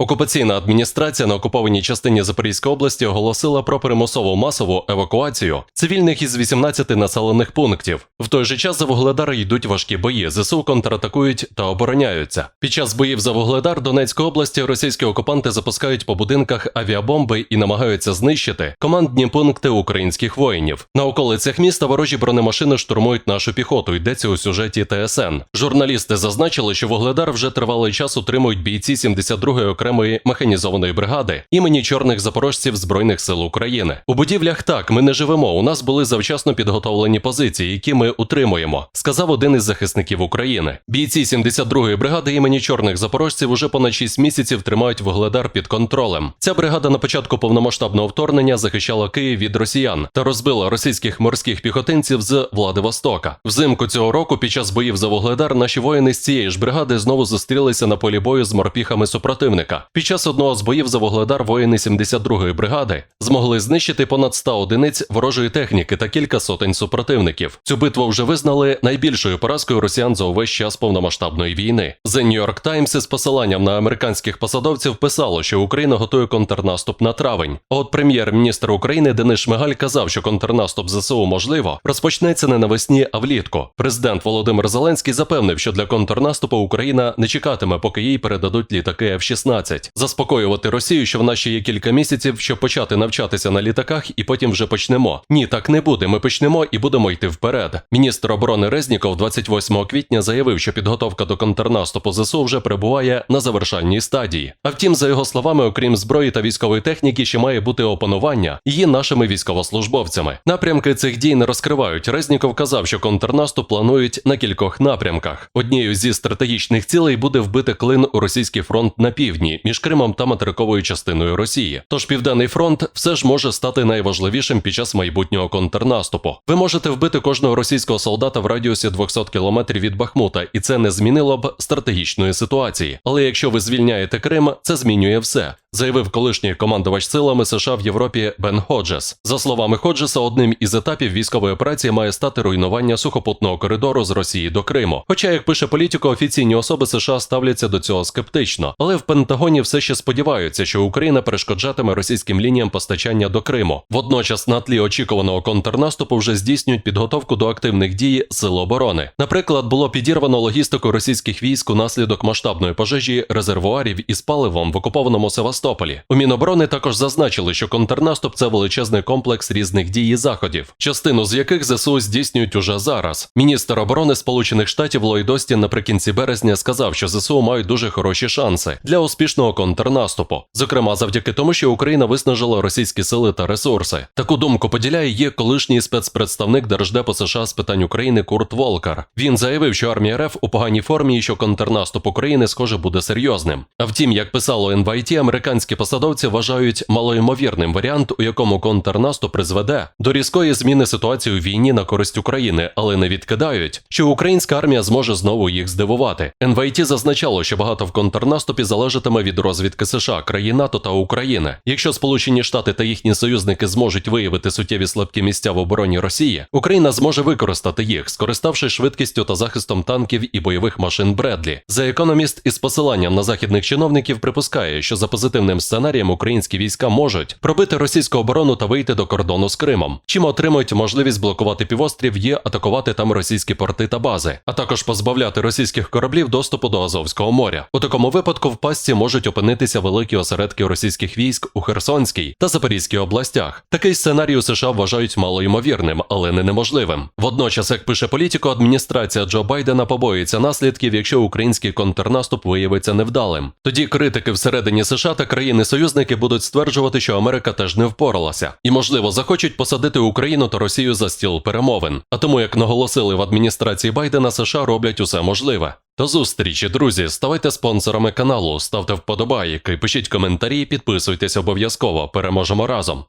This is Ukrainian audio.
Окупаційна адміністрація на окупованій частині Запорізької області оголосила про примусову масову евакуацію цивільних із 18 населених пунктів. В той же час за Вугледар йдуть важкі бої. ЗСУ контратакують та обороняються. Під час боїв за Вугледар Донецької області російські окупанти запускають по будинках авіабомби і намагаються знищити командні пункти українських воїнів. На околицях міста ворожі бронемашини штурмують нашу піхоту. Йдеться у сюжеті ТСН. Журналісти зазначили, що Вугледар вже тривалий час утримують бійці 72-ї окремої механізованої бригади імені чорних запорожців Збройних сил України. У будівлях так ми не живемо. У нас були завчасно підготовлені позиції, які ми утримуємо, сказав один із захисників України. Бійці 72-ї бригади імені чорних запорожців уже понад 6 місяців тримають Вугледар під контролем. Ця бригада на початку повномасштабного вторгнення захищала Київ від росіян та розбила російських морських піхотинців з Владивостока. Взимку цього року, під час боїв за Вугледар, наші воїни з цієї ж бригади знову зустрілися на полі бою з морпіхами супротивника. Під час одного з боїв за Вугледар воїни 72-ї бригади змогли знищити понад 100 одиниць ворожої техніки та кілька сотень супротивників. Цю битву вже визнали найбільшою поразкою росіян за увесь час повномасштабної війни. The New York Times із посиланням на американських посадовців писало, що Україна готує контрнаступ на травень. От прем'єр-міністр України Денис Шмигаль казав, що контрнаступ ЗСУ можливо розпочнеться не навесні, а влітку. Президент Володимир Зеленський запевнив, що для контрнаступу Україна не чекатиме, поки їй передадуть літаки F-16. Заспокоювати Росію, що в нас ще є кілька місяців, щоб почати навчатися на літаках, і потім вже почнемо. Ні, так не буде. Ми почнемо і будемо йти вперед. Міністр оборони Резніков 28 квітня заявив, що підготовка до контрнаступу ЗСУ вже перебуває на завершальній стадії. А втім, за його словами, окрім зброї та військової техніки, ще має бути опанування її нашими військовослужбовцями. Напрямки цих дій не розкривають. Резніков казав, що контрнаступ планують на кількох напрямках. Однією зі стратегічних цілей буде вбити клин у російський фронт на півдні між Кримом та материковою частиною Росії. Тож південний фронт все ж може стати найважливішим під час майбутнього контрнаступу. Ви можете вбити кожного російського солдата в радіусі 200 кілометрів від Бахмута, і це не змінило б стратегічної ситуації. Але якщо ви звільняєте Крим, це змінює все. Заявив колишній командувач силами США в Європі Бен Ходжес. За словами Ходжеса, одним із етапів військової операції має стати руйнування сухопутного коридору з Росії до Криму. Хоча, як пише політико, офіційні особи США ставляться до цього скептично, але в Пентагоні все ще сподіваються, що Україна перешкоджатиме російським лініям постачання до Криму. Водночас, на тлі очікуваного контрнаступу, вже здійснюють підготовку до активних дій сил оборони. Наприклад, було підірвано логістику російських військ унаслідок масштабної пожежі резервуарів із паливом в окупованому Севастополі. У Міноборони також зазначили, що контрнаступ це величезний комплекс різних дій і заходів, частину з яких ЗСУ здійснюють уже зараз. Міністр оборони Сполучених Штатів Ллойд Остін наприкінці березня сказав, що ЗСУ мають дуже хороші шанси для успішного контрнаступу, зокрема завдяки тому, що Україна виснажила російські сили та ресурси. Таку думку поділяє є колишній спецпредставник Держдепу США з питань України Курт Волкар. Він заявив, що армія РФ у поганій формі і що контрнаступ України схоже буде серйозним. А втім, як писало NYT, американські посадовці вважають малоймовірним варіант, у якому контрнаступ призведе до різкої зміни ситуації у війні на користь України, але не відкидають, що українська армія зможе знову їх здивувати. NYT зазначало, що багато в контрнаступі залежатиме від розвідки США, країн НАТО та України. Якщо Сполучені Штати та їхні союзники зможуть виявити суттєві слабкі місця в обороні Росії, Україна зможе використати їх, скориставшись швидкістю та захистом танків і бойових машин Бредлі. За економіст із посиланням на західних чиновників припускає, що за позитивним сценарієм українські війська можуть пробити російську оборону та вийти до кордону з Кримом, чим отримують можливість блокувати півострів і атакувати там російські порти та бази, а також позбавляти російських кораблів доступу до Азовського моря. У такому випадку в пастці можуть опинитися великі осередки російських військ у Херсонській та Запорізькій областях. Такий сценарій у США вважають малоймовірним, але не неможливим. Водночас, як пише політико, адміністрація Джо Байдена побоюється наслідків, якщо український контрнаступ виявиться невдалим. Тоді критики всередині США та країни-союзники будуть стверджувати, що Америка теж не впоралася, і, можливо, захочуть посадити Україну та Росію за стіл перемовин. А тому, як наголосили в адміністрації Байдена, США роблять усе можливе. До зустрічі, друзі. Ставайте спонсорами каналу, ставте вподобайки, пишіть коментарі, підписуйтесь обов'язково. Переможемо разом.